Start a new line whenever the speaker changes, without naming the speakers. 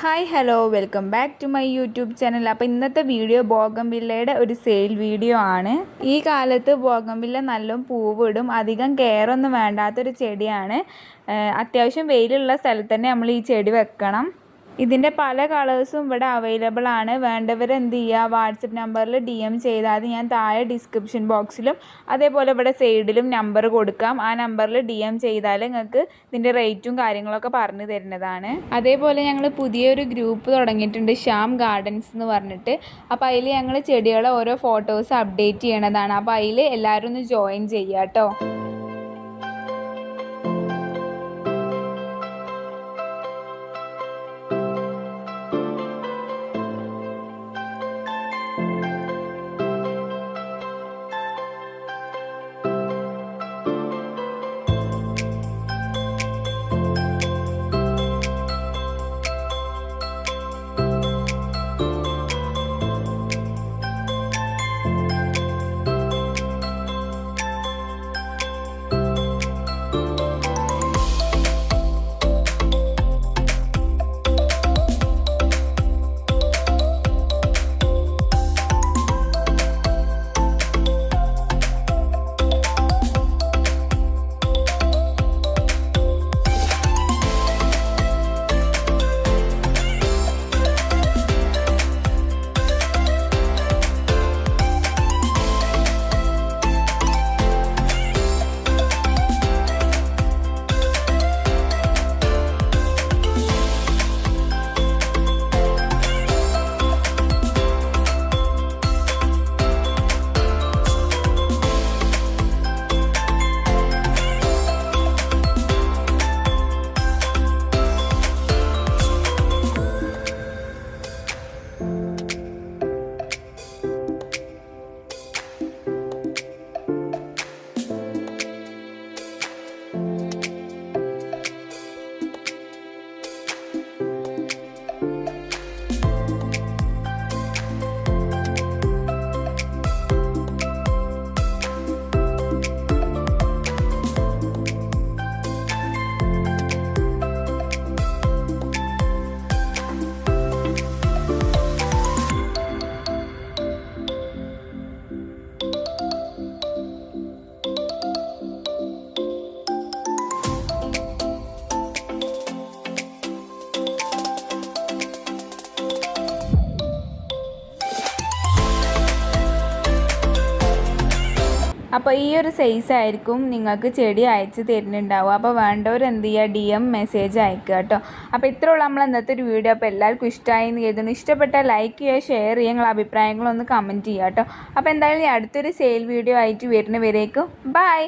Hi hello welcome back to my YouTube channel അപ്പോൾ ഇന്നത്തെ video ബോഗംവില്ലയുടെ ഒരു സെയിൽ വീഡിയോ ആണ്. ഈ കാലത്ത് ബോഗംവില്ല നല്ല പൂവിടും. അധികം കെയറൊന്നും വേണ്ടാത്തൊരു ചെടിയാണ്. അത്യാവശ്യം വെയിലുള്ള സ്ഥലത്ത് തന്നെ നമ്മൾ ഈ ചെടി വെക്കണം. ഇതിന്റെ പല കളേഴ്സും ഇവിടെ അവൈലബിൾ ആണ്. വേണ്ടവർ എന്ത് ചെയ്യുക വാട്സപ്പ് നമ്പറിൽ ഡി എം ചെയ്താൽ ഞാൻ താഴെ ഡിസ്ക്രിപ്ഷൻ ബോക്സിലും അതേപോലെ ഇവിടെ സൈഡിലും നമ്പർ കൊടുക്കാം. ആ നമ്പറിൽ ഡി എം ചെയ്താൽ നിങ്ങൾക്ക് ഇതിന്റെ റേറ്റും കാര്യങ്ങളൊക്കെ പറഞ്ഞു തരുന്നതാണ്. അതേപോലെ ഞങ്ങൾ പുതിയൊരു ഗ്രൂപ്പ് തുടങ്ങിയിട്ടുണ്ട് ശ്യാം ഗാർഡൻസ് എന്ന് പറഞ്ഞിട്ട്. അപ്പോൾ അതിൽ ഞങ്ങൾ ചെടികളെ ഓരോ ഫോട്ടോസ് അപ്ഡേറ്റ് ചെയ്യണതാണ്. അപ്പോൾ അതിൽ എല്ലാവരും ഒന്ന് ജോയിൻ ചെയ്യാം കേട്ടോ അപ്പോൾ ഈ ഒരു സൈസ് ആയിരിക്കും നിങ്ങൾക്ക് ചെടി അയച്ച് തരുന്നുണ്ടാവും അപ്പോൾ വേണ്ടവർ എന്ത് ചെയ്യുക? ഡി എം മെസ്സേജ് അയക്കുക കേട്ടോ. അപ്പോൾ ഇത്രയുള്ള നമ്മൾ ഇന്നത്തെ ഒരു വീഡിയോ അപ്പോൾ എല്ലാവർക്കും ഇഷ്ടമായി എന്ന് കരുതുന്നു. ഇഷ്ടപ്പെട്ട ലൈക്ക് ചെയ്യുക ഷെയർ ചെയ്യുക നിങ്ങളുടെ അഭിപ്രായങ്ങളൊന്ന് കമന്റ് ചെയ്യുക കേട്ടോ. അപ്പോൾ എന്തായാലും അടുത്തൊരു സെയിൽ വീഡിയോ ആയിട്ട് വരുന്നവരേക്കും ബൈ